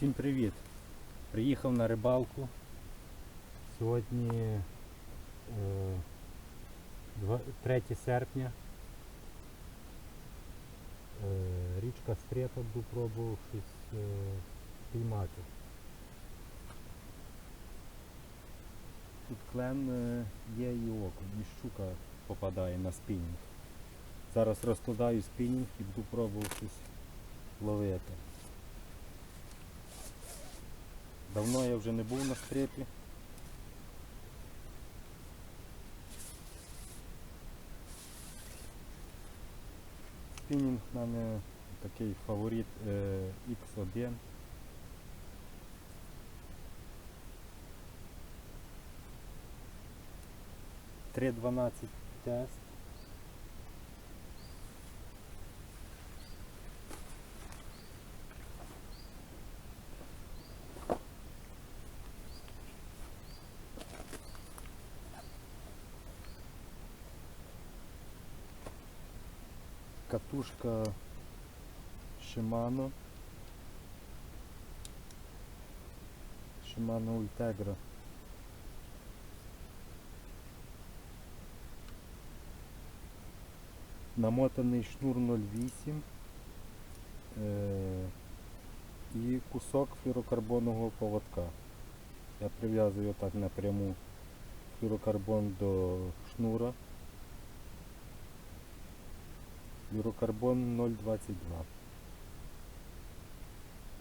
Всім привіт! Приїхав на рибалку. Сьогодні е, 3 серпня. Е, річка Стрета буду пробував щось е, піймати. Тут клен е, є і окунь, і щука попадає на спінінг. Зараз розкладаю спінінг і буду пробувати щось ловити. Давно я вже не був на стрепі. Спінінг в мене такий фаворит е, X1. Три дванадцять тест. Катушка Shimano Shimano Ultegra намотаний шнур 08 е, і кусок флюрокарбонового поводка. Я прив'язую так напряму флюрокарбон до шнура. Флюрокарбон 0,22.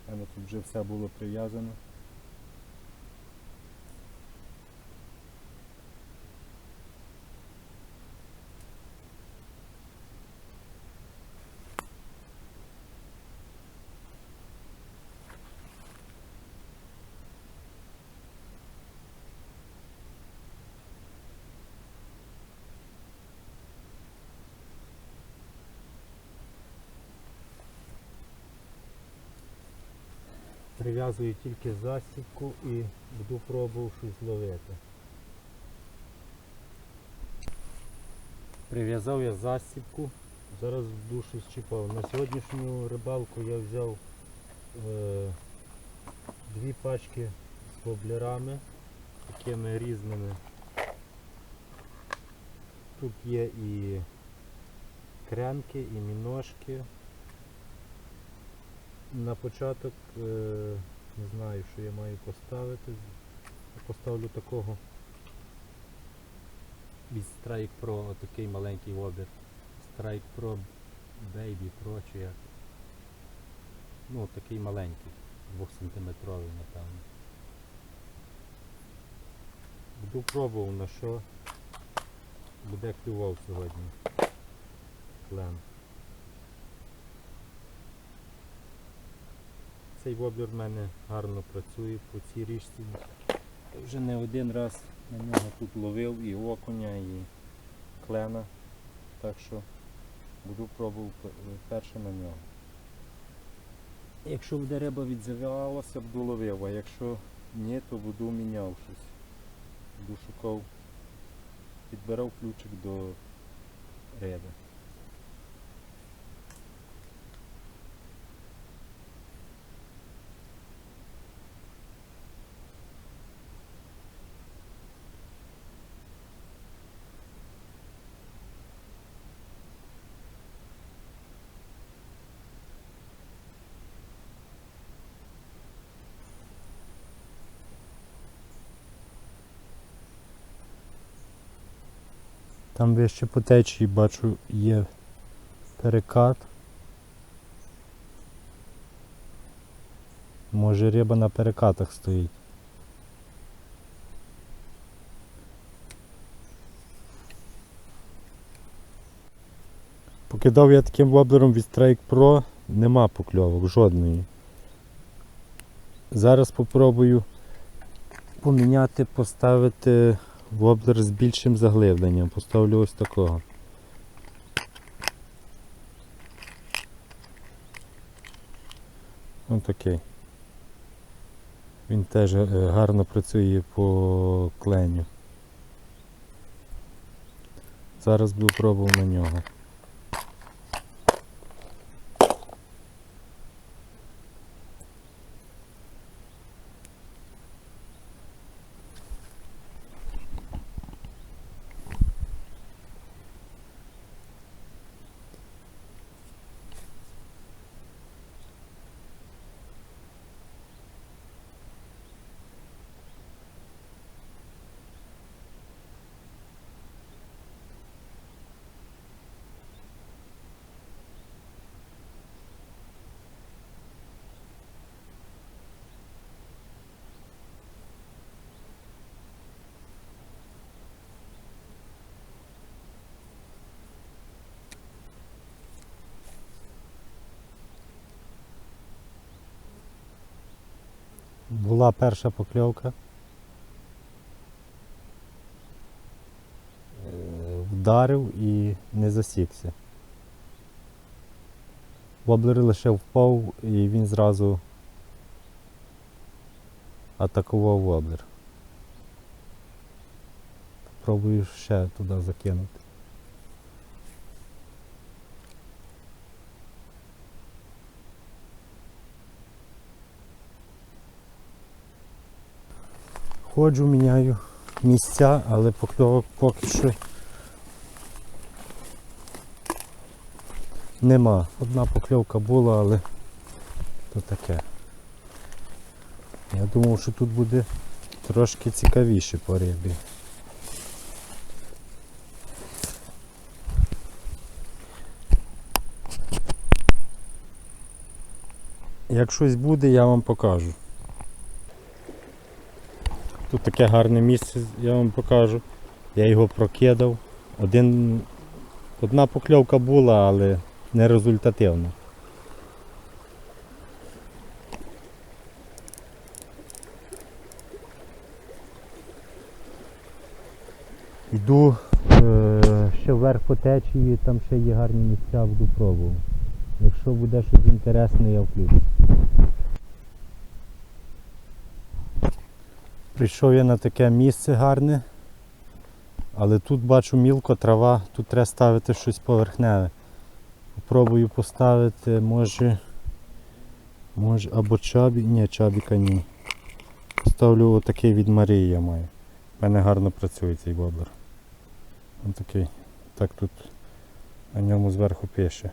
У тут вже все було прив'язано. Прив'язую тільки засібку і буду пробувати щось ловити. Прив'язав я засібку, зараз буду щось. На сьогоднішню рибалку я взяв е, дві пачки з воблерами, такими різними. Тут є і кренки, і міношки. На початок е, не знаю, що я маю поставити. Поставлю такого від Strike Pro отакий маленький обір. Strike Pro Baby Pro чи як. Ну такий маленький, 2 сантиметровий напевно. Буду пробував на що буде клював сьогодні. Клен. Цей воблер в мене гарно працює по цій річці. Вже не один раз на нього тут ловив і окуня, і клена. Так що буду пробувати перше на нього. Якщо буде риба відзивалася, буду ловив, а якщо ні, то буду міняв щось. Буду шукав, підбирав ключик до риби. Там вище по течії бачу є перекат. Може риба на перекатах стоїть. Покидав я таким воблером від Strike Pro, нема покльовок, жодної. Зараз попробую поміняти, поставити воблер з більшим заглибленням. Поставлю ось такого. Ось такий. Він теж е, гарно працює по кленю. Зараз буду пробував на нього. Була перша покльовка. Е, Вдарив і не засікся. Воблер лише впав і він зразу атакував воблер. Пробую ще туди закинути. Ходжу, міняю місця, але поки що нема. Одна покльовка була, але то таке. Я думав, що тут буде трошки цікавіше по рибі. Як щось буде, я вам покажу. Тут таке гарне місце, я вам покажу. Я його прокидав. Один, одна покльовка була, але не результативна. Йду е, ще вверх по течії, там ще є гарні місця, буду пробувати. Якщо буде щось інтересне, я включу. Прийшов я на таке місце гарне, але тут бачу мілко трава, тут треба ставити щось поверхневе. Попробую поставити, може, може або чабі, ні, чабіка ні. Поставлю отакий від Марії я маю. У мене гарно працює цей воблер. Ось такий. Так тут на ньому зверху пише.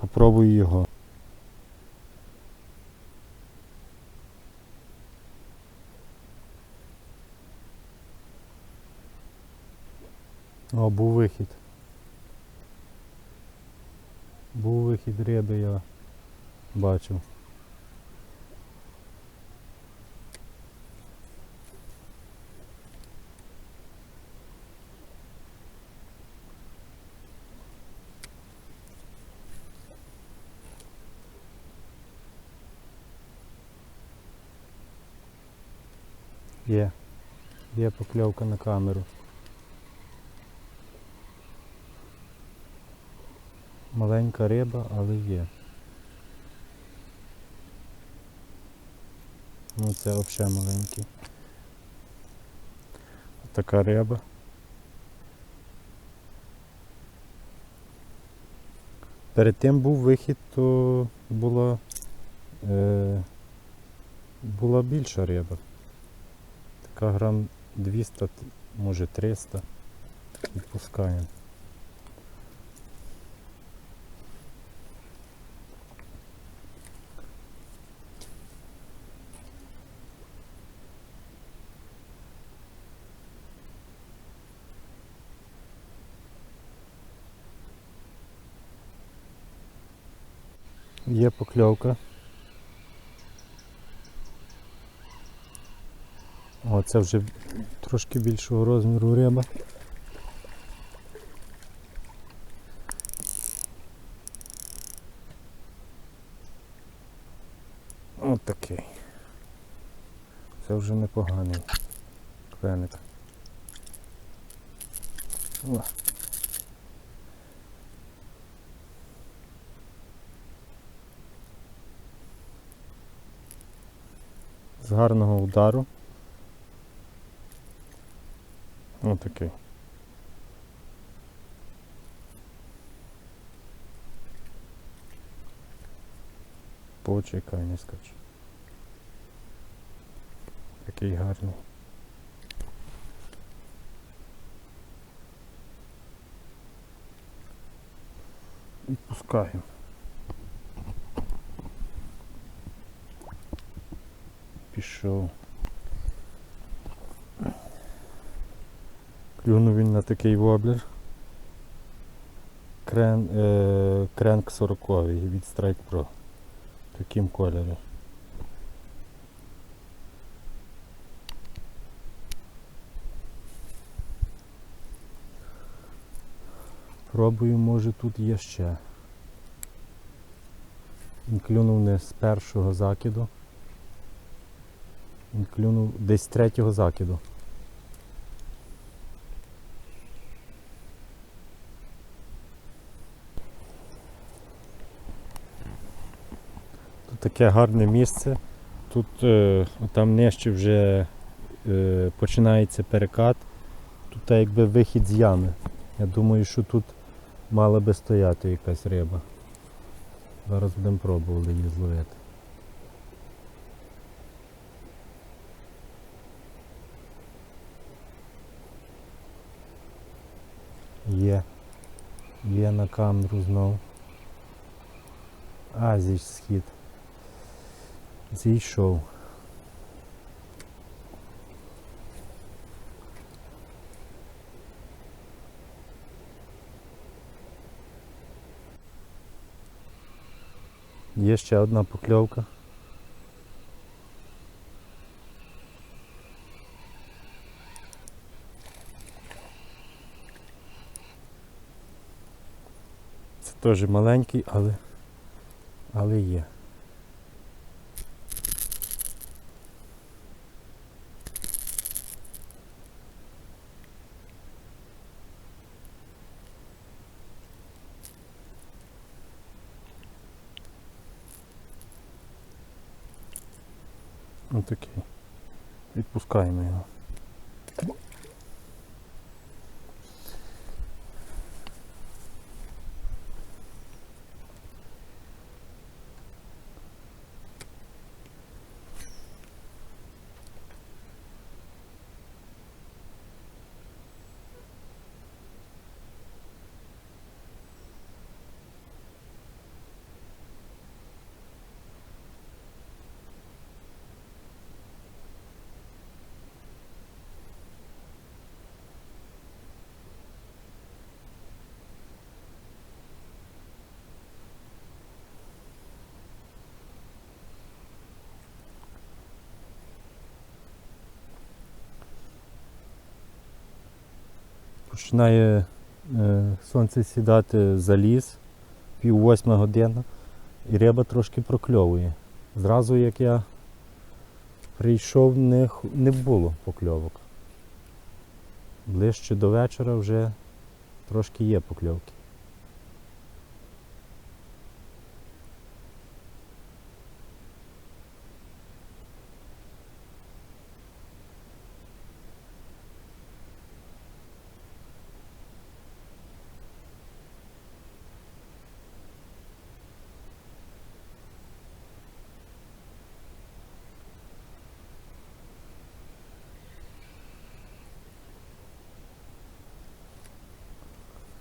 Попробую його. О, був вихід. Був вихід риби, я бачив. Є. Є покльовка на камеру. Маленька риба, але є. Ну це взагалі маленький. Така риба. Перед тим був вихід, то була, е, була більша риба. Така грам 200, може 300. Відпускаємо. Є покльовка. О, це вже трошки більшого розміру риба. От такий. Це вже непоганий кленик. З гарного удару. Ось такий. Почекай, не скач. Такий гарний. Відпускаємо. Пішов. Клюнув він на такий воблер. Крен, е, кренк 40 від Strike Pro. Таким кольором. Пробую, може тут є ще. Він клюнув не з першого закиду. Він клюнув десь третього закиду. Тут таке гарне місце. Тут е, там нижче вже е, починається перекат. Тут якби вихід з ями. Я думаю, що тут мала би стояти якась риба. Зараз будемо пробувати її зловити. Є. Є на камеру знов. А, зійш схід. Зійшов. Є ще одна покльовка. Теж маленький, але, але є. Отакий. Відпускаємо його. Починає е, сонце сідати за ліс, пів восьма година, і риба трошки прокльовує. Зразу як я прийшов, не, не було покльовок. Ближче до вечора вже трошки є покльовки.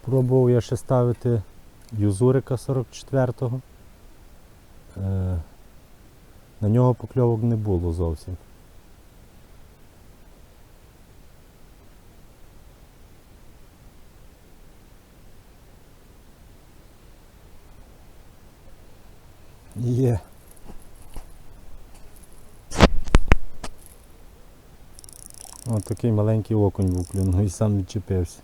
Пробував я ще ставити юзурика 44-го. Е, на нього покльовок не було зовсім. Є. Ось такий маленький окунь був клюнув і сам відчепився.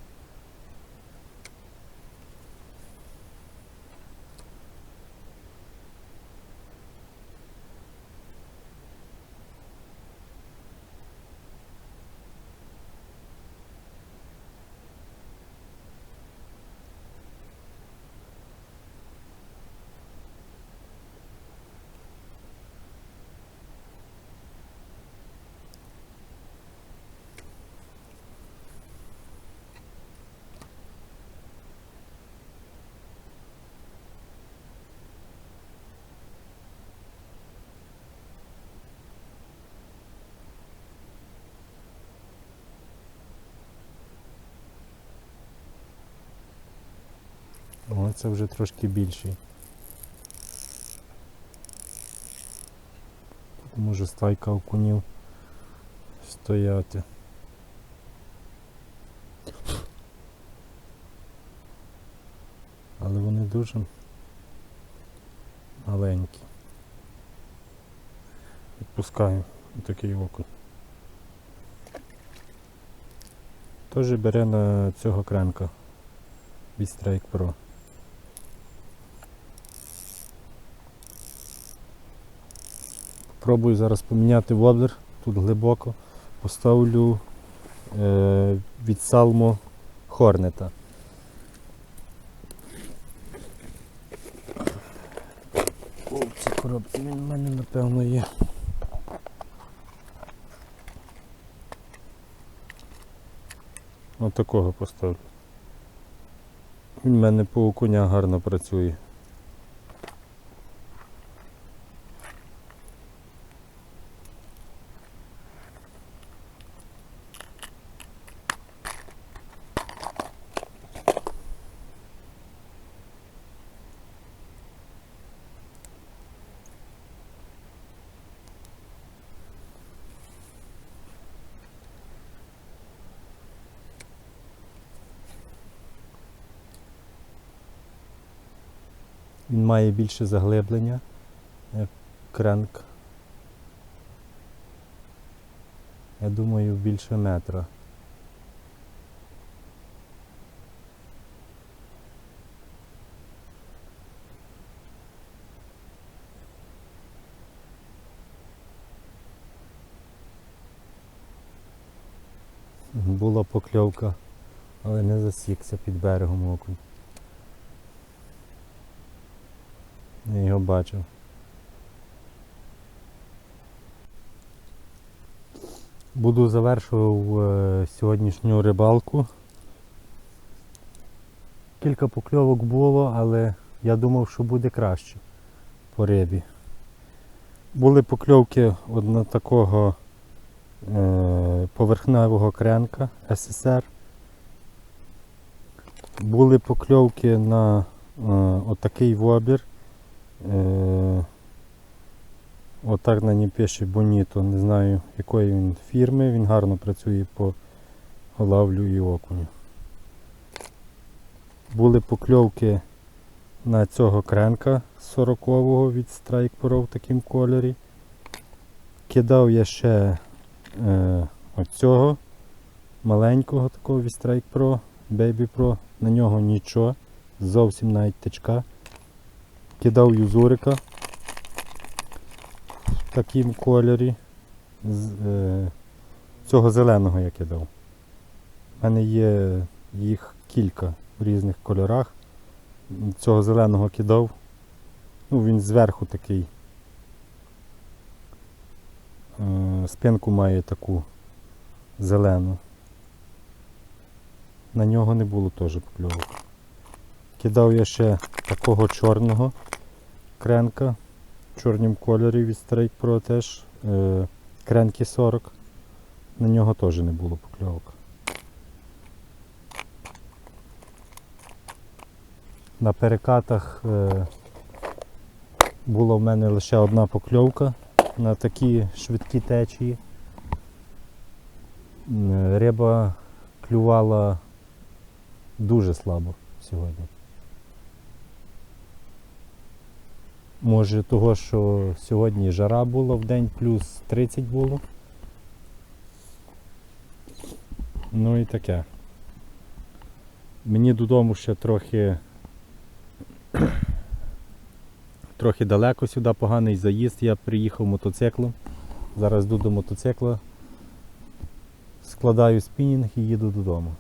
О, це вже трошки більший. Тут може стайка окунів стояти. Але вони дуже маленькі. Відпускаємо такий окунь. Теж бере на цього кренка від Strike Pro. Пробую зараз поміняти воблер, тут глибоко. Поставлю е, від Салмо Хорнета. О, в цій коробці він в мене напевно є. Ось такого поставлю. Він в мене по окуня гарно працює. Він має більше заглиблення, як кренк. Я думаю, більше метра. Була покльовка, але не засікся під берегом окунь. Я його бачив. Буду завершував е, сьогоднішню рибалку. Кілька покльовок було, але я думав, що буде краще по рибі. Були покльовки одна такого е, поверхневого кренка ССР. Були покльовки на е, отакий вобір. Е, отак на ній пише Боніто. Не знаю якої він фірми. Він гарно працює по лавлю і окуню. Були покльовки на цього кренка 40-го від Strike Pro в такому кольорі. Кидав я ще е, оцього маленького такого від Strike Pro, Baby Pro, на нього нічого, зовсім навіть тичка. Кидав юзурика в такому кольорі. З, е, цього зеленого я кидав. У мене є їх кілька в різних кольорах. Цього зеленого кидав. Ну, він зверху такий. Е, спинку має таку зелену. На нього не було теж покльовок. Кидав я ще такого чорного кренка в чорнім кольорі від Strike Pro теж. Е, кренки 40. На нього теж не було покльовок. На перекатах е, була в мене лише одна покльовка на такі швидкі течії. Риба клювала дуже слабо сьогодні. Може того, що сьогодні жара була в день, плюс 30 було. Ну і таке. Мені додому ще трохи трохи далеко сюди, поганий заїзд. Я приїхав мотоциклом. Зараз йду до мотоцикла, складаю спінінг і їду додому.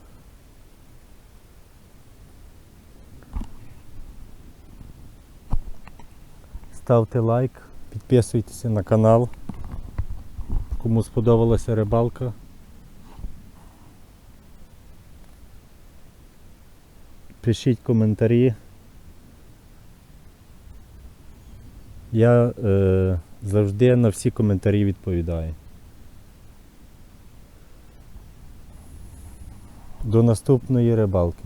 Ставте лайк, підписуйтеся на канал. Кому сподобалася рибалка. Пишіть коментарі. Я е, завжди на всі коментарі відповідаю. До наступної рибалки.